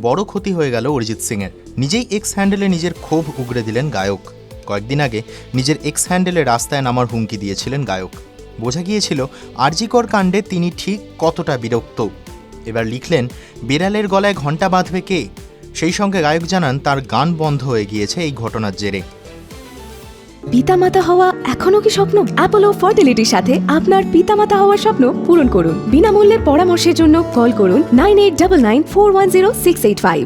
বড় ক্ষতি হয়ে গেল অরিজিৎ সিংয়ের। নিজেই এক্স হ্যান্ডেলে নিজের ক্ষোভ উগড়ে দিলেন গায়ক। কয়েকদিন আগে নিজের এক্স হ্যান্ডেলে রাস্তায় নামার হুমকি দিয়েছিলেন গায়ক। বোঝা গিয়েছিল আরজিকর কাণ্ডে তিনি ঠিক কতটা বিরক্ত। এবার লিখলেন, বিড়ালের গলায় ঘণ্টা বাঁধবে কে? সেই সঙ্গে গায়ক জানান, তার গান বন্ধ হয়ে গিয়েছে এই ঘটনার জেরে। পিতামাতা হওয়া এখনও কি স্বপ্ন? অ্যাপোলো ফার্টিলিটির সাথে আপনার পিতামাতা হওয়ার স্বপ্ন পূরণ করুন। বিনামূল্যে পরামর্শের জন্য কল করুন nine eight double nine four one zero six eight five.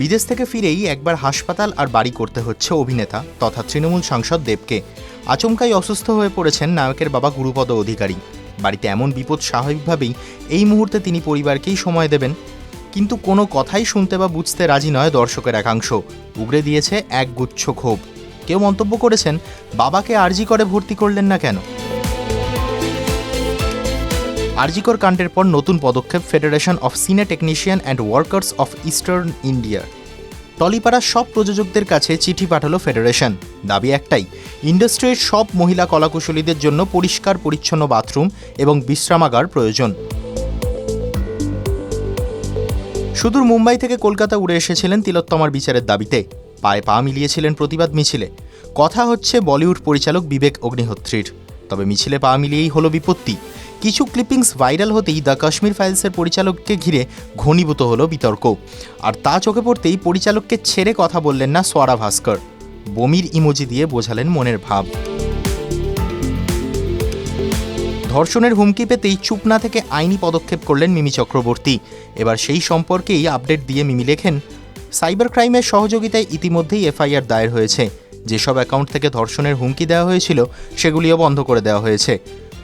বিদেশ থেকে ফিরেই একবার হাসপাতাল আর বাড়ি করতে হচ্ছে অভিনেতা তথা তৃণমূল সাংসদ দেবকে। আচমকাই অসুস্থ হয়ে পড়েছেন নায়কের বাবা গুরুপদ অধিকারী। বাড়িতে এমন বিপদ স্বাভাবিকভাবেই এই মুহূর্তে তিনি পরিবারকেই সময় দেবেন। কিন্তু কোনো কথাই শুনতে বা বুঝতে রাজি নয় দর্শকের একাংশ। উগড়ে দিয়েছে এক গুচ্ছ ক্ষোভ। কেউ মন্তব্য করেছেন, বাবাকে আরজি করে ভর্তি করলেন না কেন? আরজিকর কাণ্ডের পর নতুন পদক্ষেপ Federation of Cine Technicians and Workers of Eastern India টলিপাড়ার সব প্রযোজকদের কাছে চিঠি পাঠালো ফেডারেশন দাবি একটাই, ইন্ডাস্ট্রির সব মহিলা কলাকুশলীদের জন্য পরিষ্কার, পরিচ্ছন্ন বাথরুম এবং বিশ্রামাগার প্রয়োজন। সুদূর মুম্বাই থেকে কলকাতা উড়ে এসেছিলেন তিলোত্তমার বিচারের দাবিতে। পায়ে পা মিলিয়েছিলেন প্রতিবাদ মিছিলে। কথা হচ্ছে বলিউড পরিচালক বিবেক অগ্নিহোত্রীর। তবে মিছিলে পা মিলিয়েই হলো বিপত্তি। কিছু ক্লিপিংস ভাইরাল হতেই দ্য কাশ্মীর ফাইলসের পরিচালককে ঘিরে ঘনীভূত হলো বিতর্ক। আর তা চোখে পড়তেই পরিচালককে ছেড়ে কথা বললেন না সোয়ারা ভাস্কর। বমির ইমোজি দিয়ে বোঝালেন মনের ভাব। ধর্ষণের হুমকি পেতেই চুপ না থেকে আইনি পদক্ষেপ করলেন মিমি চক্রবর্তী। এবার সেই সম্পর্কেই আপডেট দিয়ে মিমি লেখেন, সাইবার ক্রাইমের সহযোগিতায় ইতিমধ্যেই এফআইআর দায়ের হয়েছে। যেসব অ্যাকাউন্ট থেকে ধর্ষণের হুমকি দেওয়া হয়েছিল, সেগুলিও বন্ধ করে দেওয়া হয়েছে।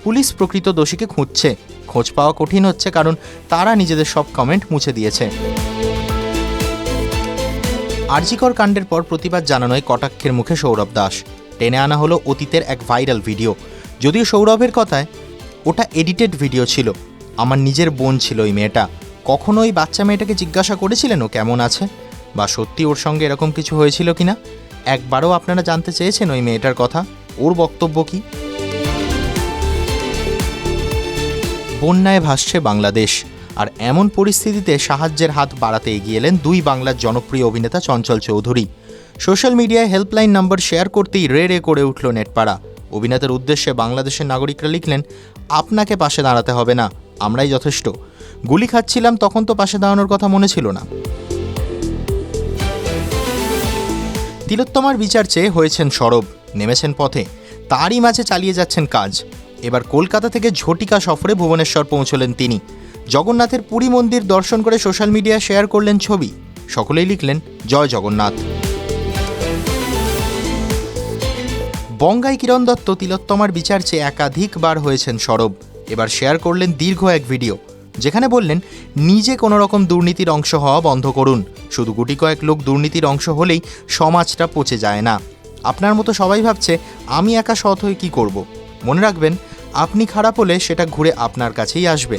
পুলিশ প্রকৃত দোষীকে খুঁজছে। খোঁজ পাওয়া কঠিন হচ্ছে কারণ তারা নিজেদের সব কমেন্ট মুছে দিয়েছে। আরজিকর কাণ্ডের পর প্রতিবাদ জানানোয় কটাক্ষের মুখে সৌরভ দাস। টেনে আনা হলো অতীতের এক ভাইরাল ভিডিও। যদিও সৌরভের কথায় ওটা এডিটেড ভিডিও ছিল। আমার নিজের বোন ছিল ওই মেয়েটা। কখনো ওই বাচ্চা মেয়েটাকে জিজ্ঞাসা করেছিলেন ও কেমন আছে? বা সত্যি ওর সঙ্গে এরকম কিছু হয়েছিল কিনা? একবারও আপনারা জানতে চেয়েছেন ওই মেয়েটার কথা? ওর বক্তব্য কি? বন্যায় ভাসছে বাংলাদেশ, আর এমন পরিস্থিতিতে সাহায্যের হাত বাড়াতে এগিয়ে এলেন দুই বাংলার জনপ্রিয় অভিনেতা চঞ্চল চৌধুরী। সোশ্যাল মিডিয়ায় হেল্পলাইন নাম্বার শেয়ার করতেই রে রে করে উঠল নেটপাড়া। অভিনেতার উদ্দেশ্যে বাংলাদেশের নাগরিকরা লিখলেন আপনাকে পাশে দাঁড়াতে হবে না, আমরাই যথেষ্ট। গুলি খাচ্ছিলাম তখন তো পাশে দাঁড়ানোর কথা মনে ছিল না। তিলোত্তমার বিচার চেয়ে হয়েছেন সরব, নেমেছেন পথে। তারই মাঝে চালিয়ে যাচ্ছেন কাজ। এবার কলকাতা থেকে ঝটিকা সফরে ভুবনেশ্বর পৌঁছলেন তিনি। জগন্নাথের পুরী মন্দির দর্শন করে সোশ্যাল মিডিয়ায় শেয়ার করলেন ছবি। সকলেই লিখলেন, জয় জগন্নাথ। বঙ্গাই কিরণ দত্ত তিলোত্তমার বিচার চেয়ে একাধিকবার হয়েছেন সরব। এবার শেয়ার করলেন দীর্ঘ এক ভিডিও যেখানে বললেন, নিজে কোনো রকম দুর্নীতির অংশ হওয়া বন্ধ করুন। শুধু গুটি কয়েক লোক দুর্নীতির অংশ হলেই সমাজটা পচে যায় না। আপনার মতো সবাই ভাবছে, আমি একা সৎ হয়ে কী করব? মনে রাখবেন, আপনি খারাপ হলে সেটা ঘুরে আপনার কাছেই আসবে।